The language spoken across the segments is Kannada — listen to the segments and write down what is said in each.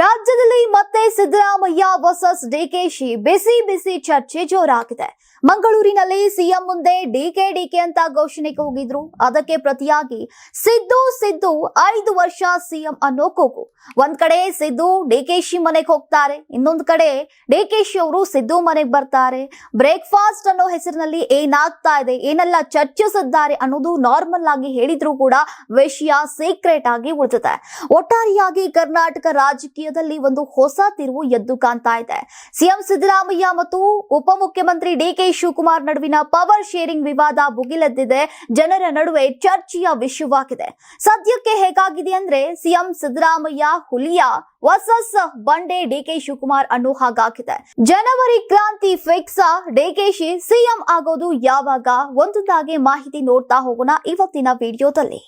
ರಾಜ್ಯದಲ್ಲಿ ಮತ್ತೆ ಸಿದ್ದರಾಮಯ್ಯ ವರ್ಸಸ್ ಡಿಕೆಶಿ ಬಿಸಿ ಬಿಸಿ ಚರ್ಚೆ ಜೋರಾಗಿದೆ. ಮಂಗಳೂರಿನಲ್ಲಿ ಸಿಎಂ ಮುಂದೆ ಡಿಕೆ ಡಿಕೆ ಅಂತ ಘೋಷಣೆ ಕೂಗಿದ್ರು ಅದಕ್ಕೆ ಪ್ರತಿಯಾಗಿ ಸಿದ್ದು ಸಿದ್ದು ಐದು ವರ್ಷ ಸಿಎಂ ಅನ್ನೋ ಕೂಗು. ಒಂದ್ ಕಡೆ ಸಿದ್ದು ಡಿಕೆಶಿ ಮನೆಗೆ ಹೋಗ್ತಾರೆ, ಇನ್ನೊಂದ್ ಕಡೆ ಡಿಕೆಶಿ ಅವರು ಸಿದ್ದು ಮನೆಗೆ ಬರ್ತಾರೆ. ಬ್ರೇಕ್ಫಾಸ್ಟ್ ಅನ್ನೋ ಹೆಸರಿನಲ್ಲಿ ಏನಾಗ್ತಾ ಇದೆ, ಏನೆಲ್ಲ ಚರ್ಚಿಸಿದ್ದಾರೆ ಅನ್ನೋದು ನಾರ್ಮಲ್ ಆಗಿ ಹೇಳಿದ್ರು ಕೂಡ ವಿಷಯ ಸೀಕ್ರೆಟ್ ಆಗಿ ಉಳಿದಿದೆ. ಒಟ್ಟಾರೆಯಾಗಿ ಕರ್ನಾಟಕ ರಾಜಕೀಯದಲ್ಲಿ ಒಂದು ಹೊಸ ತಿರುವು ಎದ್ದು ಕಾಣ್ತಾ ಇದೆ. ಸಿಎಂ ಸಿದ್ದರಾಮಯ್ಯ ಮತ್ತು ಉಪಮುಖ್ಯಮಂತ್ರಿ ಡಿಕೆ ಶಿವಕುಮಾರ್ ನಡುವಿನ ಪವರ್ ಶೇರಿಂಗ್ ವಿವಾದ ಭುಗಿಲೆದ್ದಿದೆ. ಜನರ ನಡುವೆ ಚರ್ಚೆಯ ವಿಷಯವಾಗಿದೆ ಸದ್ಯಕ್ಕೆ ಹೇಗಾಗಿದೆ ಅಂದ್ರೆ ಸಿಎಂ ಸಿದ್ದರಾಮಯ್ಯ ಹುಲಿಯ ವರ್ಸಸ್ ಬಂಡೆ ಡಿಕೆ ಶಿವಕುಮಾರ್ ಅನ್ನೋ ಹಾಗಾಗಿದೆ. ಜನವರಿ ಕ್ರಾಂತಿ ಫಿಕ್ಸ್ ಡಿಕೆಶಿ ಸಿಎಂ ಆಗೋದು ಯಾವಾಗ? ಒಂದೊಂದಾಗಿ ಮಾಹಿತಿ ನೋಡ್ತಾ ಹೋಗೋಣ ಇವತ್ತಿನ ವಿಡಿಯೋದಲ್ಲಿ.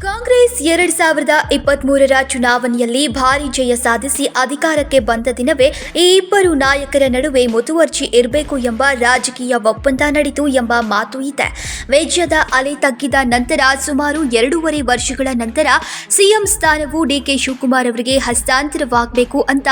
ಕಾಂಗ್ರೆಸ್ ಎರಡ್ ಸಾವಿರದ ಇಪ್ಪತ್ತ್ ಮೂರರ ಚುನಾವಣೆಯಲ್ಲಿ ಭಾರಿ ಜಯ ಸಾಧಿಸಿ ಅಧಿಕಾರಕ್ಕೆ ಬಂದ ದಿನವೇ ಈ ಇಬ್ಬರು ನಾಯಕರ ನಡುವೆ ಮುತುವರ್ಜಿ ಇರಬೇಕು ಎಂಬ ರಾಜಕೀಯ ಒಪ್ಪಂದ ನಡೆಯಿತು ಎಂಬ ಮಾತು ಇದೆ. ವೆಜ್ಯದ ಅಲೆ ತಗ್ಗಿದ ನಂತರ ಸುಮಾರು ಎರಡೂವರೆ ವರ್ಷಗಳ ನಂತರ ಸಿಎಂ ಸ್ಥಾನವು ಡಿಕೆ ಶಿವಕುಮಾರ್ ಅವರಿಗೆ ಹಸ್ತಾಂತರವಾಗಬೇಕು ಅಂತ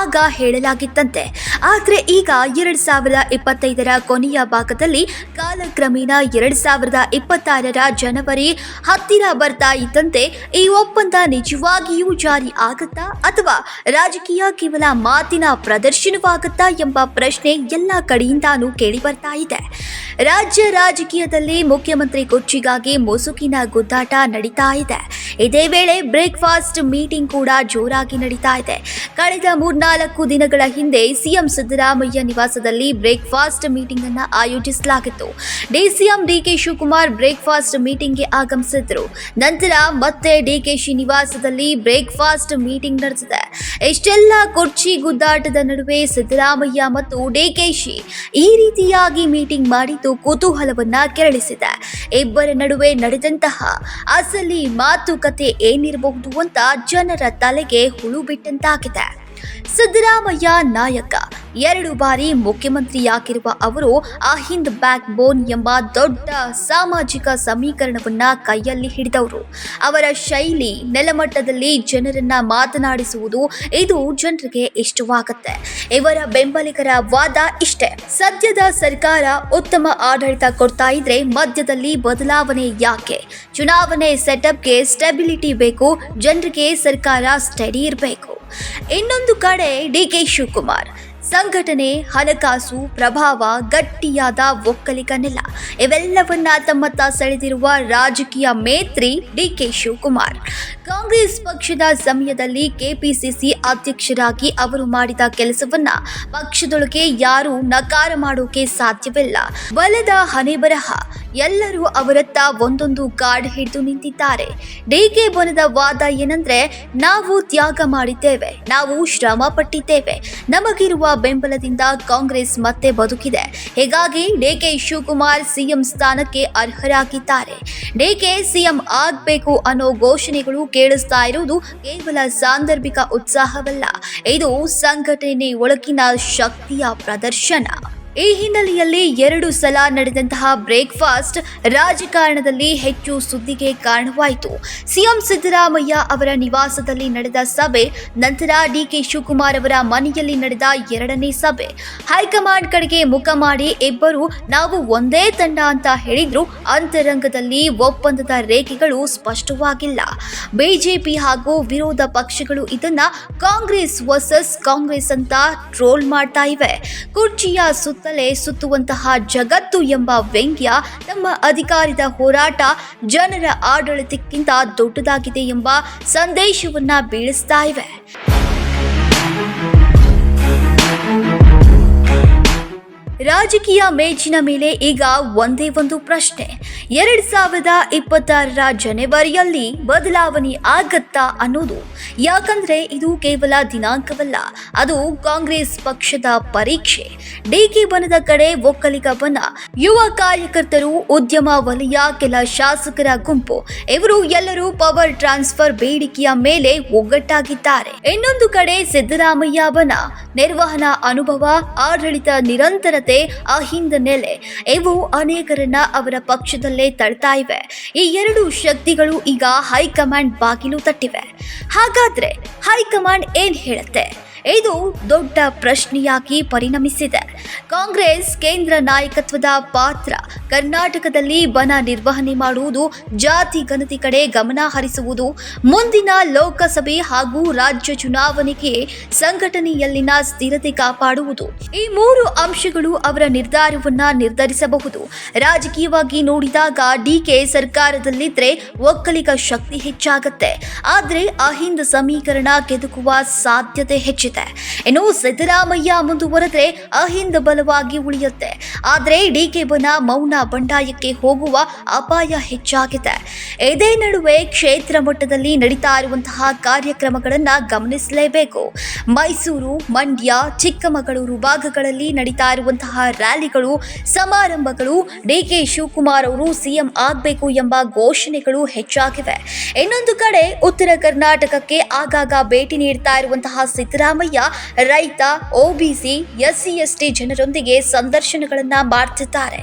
ಆಗ ಹೇಳಲಾಗಿತ್ತಂತೆ. ಆದರೆ ಈಗ ಎರಡ್ ಸಾವಿರದ ಇಪ್ಪತ್ತೈದರ ಕೊನೆಯ ಭಾಗದಲ್ಲಿ ಕಾಲಕ್ರಮೇಣ ಎರಡ್ ಸಾವಿರದ ಇಪ್ಪತ್ತಾರರ ಜನವರಿ ಹತ್ತಿರ ಬರ್ತಾ ಇದ್ದಂತೆ ಈ ಒಪ್ಪಂದ ನಿಜವಾಗಿಯೂ ಜಾರಿ ಆಗುತ್ತಾ ಅಥವಾ ರಾಜಕೀಯ ಕೇವಲ ಮಾತಿನ ಪ್ರದರ್ಶನವಾಗುತ್ತಾ ಎಂಬ ಪ್ರಶ್ನೆ ಎಲ್ಲ ಕಡೆಯಿಂದಾನೂ ಕೇಳಿ ಬರ್ತಾ ಇದೆ. ರಾಜ್ಯ ರಾಜಕೀಯದಲ್ಲಿ ಮುಖ್ಯಮಂತ್ರಿ ಕುರ್ಚಿಗಾಗಿ ಮುಸುಕಿನ ಗುದ್ದಾಟ ನಡೀತಾ ಇದೆ. ಇದೇ ವೇಳೆ ಬ್ರೇಕ್ಫಾಸ್ಟ್ ಮೀಟಿಂಗ್ ಕೂಡ ಜೋರಾಗಿ ನಡೀತಾ ಇದೆ. ಕಳೆದ ಮೂರ್ನಾಲ್ಕು ದಿನಗಳ ಹಿಂದೆ ಸಿಎಂ ಸಿದ್ದರಾಮಯ್ಯ ನಿವಾಸದಲ್ಲಿ ಬ್ರೇಕ್ಫಾಸ್ಟ್ ಮೀಟಿಂಗ್ ಅನ್ನು ಆಯೋಜಿಸಲಾಗಿತ್ತು ಡಿಸಿಎಂ ಡಿಕೆ ಶಿವಕುಮಾರ್ ಬ್ರೇಕ್ಫಾಸ್ಟ್ ಮೀಟಿಂಗ್ಗೆ ಆಗಮಿಸಿದ್ರು. ನಂತರ ಮತ್ತೆ ಡಿಕೆಶಿ ನಿವಾಸದಲ್ಲಿ ಬ್ರೇಕ್ಫಾಸ್ಟ್ ಮೀಟಿಂಗ್ ನಡೆಸಿದೆ. ಇಷ್ಟೆಲ್ಲ ಕುರ್ಚಿ ಗುದ್ದಾಟದ ನಡುವೆ ಸಿದ್ದರಾಮಯ್ಯ ಮತ್ತು ಡಿ ಕೆ ಶಿ ಈ ರೀತಿಯಾಗಿ ಮೀಟಿಂಗ್ ಮಾಡಿದ್ದು ಕುತೂಹಲವನ್ನ ಕೆರಳಿಸಿದೆ. ಇಬ್ಬರ ನಡುವೆ ನಡೆದಂತಹ ಅಸಲಿ ಮಾತುಕತೆ ಏನಿರಬಹುದು ಅಂತ ಜನರ ತಲೆಗೆ ಹುಳು ಬಿಟ್ಟಂತಾಗಿದೆ. ಸಿದ್ದರಾಮಯ್ಯ ನಾಯಕ ಎರಡು ಬಾರಿ ಮುಖ್ಯಮಂತ್ರಿಯಾಗಿರುವ ಅವರು ಅಹಿಂದ್ ಹಿಂದ್ ಬ್ಯಾಕ್ ಬೋನ್ ಎಂಬ ದೊಡ್ಡ ಸಾಮಾಜಿಕ ಸಮೀಕರಣವನ್ನ ಕೈಯಲ್ಲಿ ಹಿಡಿದವರು. ಅವರ ಶೈಲಿ, ನೆಲಮಟ್ಟದಲ್ಲಿ ಜನರನ್ನ ಮಾತನಾಡಿಸುವುದು ಇದು ಜನರಿಗೆ ಇಷ್ಟವಾಗುತ್ತೆ. ಇವರ ಬೆಂಬಲಿಗರ ವಾದ ಇಷ್ಟೇ. ಸದ್ಯದ ಸರ್ಕಾರ ಉತ್ತಮ ಆಡಳಿತ ಕೊಡ್ತಾ ಇದ್ರೆ ಮಧ್ಯದಲ್ಲಿ ಬದಲಾವಣೆ ಯಾಕೆ? ಚುನಾವಣೆ ಸೆಟಪ್ಗೆ ಸ್ಟೆಬಿಲಿಟಿ ಬೇಕು, ಜನರಿಗೆ ಸರ್ಕಾರ ಸ್ಟಡಿ ಇರಬೇಕು. ಇನ್ನೊಂದು ಕಡೆ ಡಿ ಕೆ ಶಿವಕುಮಾರ್. ಸಂಘಟನೆ, ಹಣಕಾಸು, ಪ್ರಭಾವ, ಗಟ್ಟಿಯಾದ ಒಕ್ಕಲಿಗ ನೆಲ ಇವೆಲ್ಲವನ್ನ ತಮ್ಮತ್ತ ಸೆಳೆದಿರುವ ರಾಜಕೀಯ ಮೇತ್ರಿ ಡಿ ಕೆ ಶಿವಕುಮಾರ್. ಕಾಂಗ್ರೆಸ್ ಪಕ್ಷದ ಸಮಯದಲ್ಲಿ ಕೆಪಿಸಿಸಿ ಅಧ್ಯಕ್ಷರಾಗಿ ಅವರು ಮಾಡಿದ ಕೆಲಸವನ್ನ ಪಕ್ಷದೊಳಗೆ ಯಾರೂ ನಕಾರ ಮಾಡೋಕೆ ಸಾಧ್ಯವಿಲ್ಲ. ಬಲದ ಹಣೆಬರಹ ಎಲ್ಲರೂ ಅವರತ್ತ ಒಂದೊಂದು ಕಾರ್ಡ್ ಹಿಡಿದು ನಿಂತಿದ್ದಾರೆ. ಡಿಕೆ ಬನದ ವಾದ ಏನಂದ್ರೆ, ನಾವು ತ್ಯಾಗ ಮಾಡಿದ್ದೇವೆ, ನಾವು ಶ್ರಮ ಪಟ್ಟಿದ್ದೇವೆ. ನಮಗಿರುವ ಬೆಂಬಲದಿಂದ ಕಾಂಗ್ರೆಸ್ ಮತ್ತೆ ಬದುಕಿದೆ. ಹೀಗಾಗಿ ಡಿಕೆ ಶಿವಕುಮಾರ್ ಸಿಎಂ ಸ್ಥಾನಕ್ಕೆ ಅರ್ಹರಾಗಿದ್ದಾರೆ. ಡಿಕೆ ಸಿಎಂ ಆಗ್ಬೇಕು ಅನ್ನೋ ಘೋಷಣೆಗಳು ಕೇಳಿಸ್ತಾ ಇರುವುದು ಕೇವಲ ಸಾಂದರ್ಭಿಕ ಉತ್ಸಾಹವಲ್ಲ. ಇದು ಸಂಘಟನೆ ಒಳಗಿನ ಶಕ್ತಿಯ ಪ್ರದರ್ಶನ. ಈ ಹಿನ್ನೆಲೆಯಲ್ಲಿ ಎರಡು ಸಲ ನಡೆದಂತಹ ಬ್ರೇಕ್ಫಾಸ್ಟ್ ರಾಜಕಾರಣದಲ್ಲಿ ಹೆಚ್ಚು ಸುದ್ದಿಗೆ ಕಾರಣವಾಯಿತು. ಸಿಎಂ ಸಿದ್ದರಾಮಯ್ಯ ಅವರ ನಿವಾಸದಲ್ಲಿ ನಡೆದ ಸಭೆ, ನಂತರ ಡಿಕೆ ಶಿವಕುಮಾರ್ ಅವರ ಮನೆಯಲ್ಲಿ ನಡೆದ ಎರಡನೇ ಸಭೆ. ಹೈಕಮಾಂಡ್ ಕಡೆಗೆ ಮುಖ ಮಾಡಿ, ಇಬ್ಬರು ನಾವು ಒಂದೇ ತಂಡ ಅಂತ ಹೇಳಿದ್ರು. ಅಂತರಂಗದಲ್ಲಿ ಒಪ್ಪಂದದ ರೇಖೆಗಳು ಸ್ಪಷ್ಟವಾಗಿಲ್ಲ. ಬಿಜೆಪಿ ಹಾಗೂ ವಿರೋಧ ಪಕ್ಷಗಳು ಇದನ್ನ ಕಾಂಗ್ರೆಸ್ ವರ್ಸಸ್ ಕಾಂಗ್ರೆಸ್ ಅಂತ ಟ್ರೋಲ್ ಮಾಡ್ತಾ ಇವೆ. ಕುರ್ಚಿಯ ಸುತ್ತಲೇ ಸುತ್ತುವಂತಹ ಜಗತ್ತು ಎಂಬ ವ್ಯಂಗ್ಯ ತಮ್ಮ ಅಧಿಕಾರದ ಹೋರಾಟ ಜನರ ಆಡಳಿತಕ್ಕಿಂತ ದೊಡ್ಡದಾಗಿದೆ ಎಂಬ ಸಂದೇಶವನ್ನ ಬೀಳಿಸ್ತಾ ಇವೆ. ರಾಜಕೀಯ ಮೇಜಿನ ಮೇಲೆ ಈಗ ಒಂದೇ ಒಂದು ಪ್ರಶ್ನೆ. ಎರಡ್ ಸಾವಿರದ ಇಪ್ಪತ್ತಾರರ ಜನವರಿಯಲ್ಲಿ ಬದಲಾವಣೆ ಆಗತ್ತಾ ಅನ್ನೋದು. ಯಾಕಂದ್ರೆ ಇದು ಕೇವಲ ದಿನಾಂಕವಲ್ಲ, ಅದು ಕಾಂಗ್ರೆಸ್ ಪಕ್ಷದ ಪರೀಕ್ಷೆ. ಡಿಕೆ ಬನದ ಕಡೆ ಒಕ್ಕಲಿಗ ಬನ ಯುವ ಕಾರ್ಯಕರ್ತರು, ಉದ್ಯಮ ವಲಯ, ಕೆಲ ಶಾಸಕರ ಗುಂಪು. ಇವರು ಎಲ್ಲರೂ ಪವರ್ ಟ್ರಾನ್ಸ್ಫರ್ ಬೇಡಿಕೆಯ ಮೇಲೆ ಒಗ್ಗಟ್ಟಾಗಿದ್ದಾರೆ. ಇನ್ನೊಂದು ಕಡೆ ಸಿದ್ದರಾಮಯ್ಯ ಬನ ನಿರ್ವಹಣಾ ಅನುಭವ, ಆಡಳಿತ ನಿರಂತರತೆ ಅಹಿಂದ ನೆಲೆ. ಇವು ಅನೇಕರನ್ನ ಅವರ ಪಕ್ಷದಲ್ಲೇ ತಳ್ತಾ ಇವೆ ಈ ಎರಡು ಶಕ್ತಿಗಳು ಈಗ ಹೈಕಮಾಂಡ್ ಬಾಗಿಲು ತಟ್ಟಿವೆ. ಹಾಗಾದ್ರೆ ಹೈಕಮಾಂಡ್ ಏನ್ ಹೇಳುತ್ತೆ? ಇದು ದೊಡ್ಡ ಪ್ರಶ್ನೆಯಾಗಿ ಪರಿಣಮಿಸಿದೆ. ಕಾಂಗ್ರೆಸ್ ಕೇಂದ್ರ ನಾಯಕತ್ವದ ಪಾತ್ರ, ಕರ್ನಾಟಕದಲ್ಲಿ ಬನ ನಿರ್ವಹಣೆ ಮಾಡುವುದು, ಜಾತಿ ಗಣತಿ ಕಡೆ ಗಮನ ಹರಿಸುವುದು, ಮುಂದಿನ ಲೋಕಸಭೆ ಹಾಗೂ ರಾಜ್ಯ ಚುನಾವಣೆಗೆ ಸಂಘಟನೆಯಲ್ಲಿನ ಸ್ಥಿರತೆ ಕಾಪಾಡುವುದು. ಈ ಮೂರು ಅಂಶಗಳು ಅವರ ನಿರ್ಧಾರವನ್ನ ನಿರ್ಧರಿಸಬಹುದು. ರಾಜಕೀಯವಾಗಿ ನೋಡಿದಾಗ ಡಿಕೆ ಸರ್ಕಾರದಲ್ಲಿದ್ರೆ ಒಕ್ಕಲಿಗ ಶಕ್ತಿ ಹೆಚ್ಚಾಗತ್ತೆ. ಆದರೆ ಅಹಿಂದ ಸಮೀಕರಣ ಕೆದಕುವ ಸಾಧ್ಯತೆ ಹೆಚ್ಚಿದೆ ಇನ್ನು ಸಿದ್ದರಾಮಯ್ಯ ಮುಂದುವರೆದ್ರೆ ಅಹಿಂದ ಬಲವಾಗಿ ಉಳಿಯುತ್ತೆ. ಆದ್ರೆ ಡಿಕೆ ಬನ ಮೌನ ಬಂಡಾಯಕ್ಕೆ ಹೋಗುವ ಅಪಾಯ ಹೆಚ್ಚಾಗಿದೆ. ಇದೇ ನಡುವೆ ಕ್ಷೇತ್ರ ಮಟ್ಟದಲ್ಲಿ ನಡೀತಾ ಇರುವಂತಹ ಕಾರ್ಯಕ್ರಮಗಳನ್ನು ಗಮನಿಸಲೇಬೇಕು. ಮೈಸೂರು, ಮಂಡ್ಯ, ಚಿಕ್ಕಮಗಳೂರು ಭಾಗಗಳಲ್ಲಿ ನಡೀತಾ ಇರುವಂತಹ ರ್ಯಾಲಿಗಳು, ಸಮಾರಂಭಗಳು ಡಿಕೆ ಶಿವಕುಮಾರ್ ಅವರು ಸಿಎಂ ಆಗಬೇಕು ಎಂಬ ಘೋಷಣೆಗಳು ಹೆಚ್ಚಾಗಿವೆ. ಇನ್ನೊಂದು ಕಡೆ ಉತ್ತರ ಕರ್ನಾಟಕಕ್ಕೆ ಆಗಾಗ ಭೇಟಿ ನೀಡ್ತಾ ಇರುವಂತಹ ಸಿದ್ದರಾಮಯ್ಯ ರೈತ ಒಬಿಸಿ ಎಸ್ಸಿ ಎಸ್ಟಿ ಜನರೊಂದಿಗೆ ಸಂದರ್ಶನಗಳನ್ನು ಮಾಡ್ತಿದ್ದಾರೆ.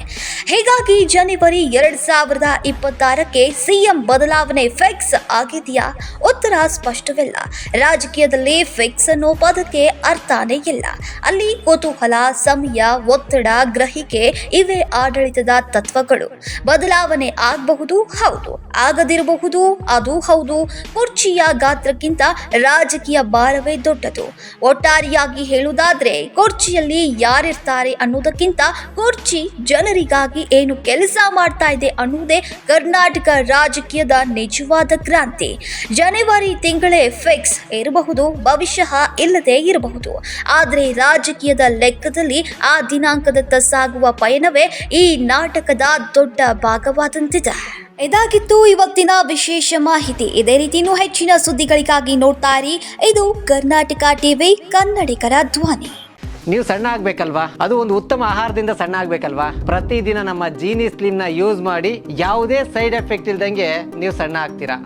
ಹೀಗಾಗಿ ಜನವರಿ ಎರಡ್ ಸಾವಿರದ ಇಪ್ಪತ್ತಾರಕ್ಕೆ ಸಿಎಂ ಬದಲಾವಣೆ ಫಿಕ್ಸ್ ಆಗಿದೆಯಾ? ಉತ್ತರ ಸ್ಪಷ್ಟವಿಲ್ಲ. ರಾಜಕೀಯದಲ್ಲಿ ಫಿಕ್ಸ್ ಅನ್ನೋ ಪದಕ್ಕೆ ಅರ್ಥನೇ ಇಲ್ಲ. ಅಲ್ಲಿ ಕುತೂಹಲ, ಸಮಯ, ಒತ್ತಡ, ಗ್ರಹಿಕೆ ಇವೆ ಆಡಳಿತದ ತತ್ವಗಳು. ಬದಲಾವಣೆ ಆಗಬಹುದು, ಹೌದು. ಆಗದಿರಬಹುದು, ಅದು ಹೌದು. ಕುರ್ಚಿಯ ಗಾತ್ರಕ್ಕಿಂತ ರಾಜಕೀಯ ಭಾರವೇ ದೊಡ್ಡದು. ಒಟ್ಟಾರೆಯಾಗಿ ಹೇಳುವುದಾದ್ರೆ, ಕುರ್ಚಿಯಲ್ಲಿ ಯಾರಿರ್ತಾರೆ ಅನ್ನೋದಕ್ಕಿಂತ ಕುರ್ಚಿ ಜನರಿಗಾಗಿ ಏನು ಕೆಲಸ ಮಾಡ್ತಾ ಇದೆ ಅನ್ನುವುದೇ ಕರ್ನಾಟಕ ರಾಜಕೀಯದ ನಿಜವಾದ ಕ್ರಾಂತಿ. ಜನವರಿ ತಿಂಗಳೇ ಫಿಕ್ಸ್ ಇರಬಹುದು ಭವಿಷ್ಯಃ ಇಲ್ಲದೆ ಇರಬಹುದು. ಆದರೆ ರಾಜಕೀಯದ ಲೆಕ್ಕದಲ್ಲಿ ಆ ದಿನಾಂಕದತ್ತ ಸಾಗುವ ಪಯಣವೇ ಈ ನಾಟಕದ ದೊಡ್ಡ ಭಾಗವಾದಂತಿದೆ. ಇದಾಗಿತ್ತು ಇವತ್ತಿನ ವಿಶೇಷ ಮಾಹಿತಿ. ಇದೇ ರೀತಿಯೂ ಹೆಚ್ಚಿನ ಸುದ್ದಿಗಳಿಗಾಗಿ ನೋಡ್ತಾ ಇರಿ. ಇದು ಕರ್ನಾಟಕ ಟಿವಿ, ಕನ್ನಡಿಗರ ಧ್ವನಿ. ನೀವು ಸಣ್ಣ ಆಗ್ಬೇಕಲ್ವಾ? ಅದು ಒಂದು ಉತ್ತಮ ಆಹಾರದಿಂದ ಸಣ್ಣ ಆಗ್ಬೇಕಲ್ವಾ? ಪ್ರತಿದಿನ ನಮ್ಮ ಜೀನಿ ಸ್ಲಿಮ್ನ ಯೂಸ್ ಮಾಡಿ ಯಾವುದೇ ಸೈಡ್ ಎಫೆಕ್ಟ್ ಇಲ್ದಂಗೆ ನೀವು ಸಣ್ಣ ಆಗ್ತೀರಾ?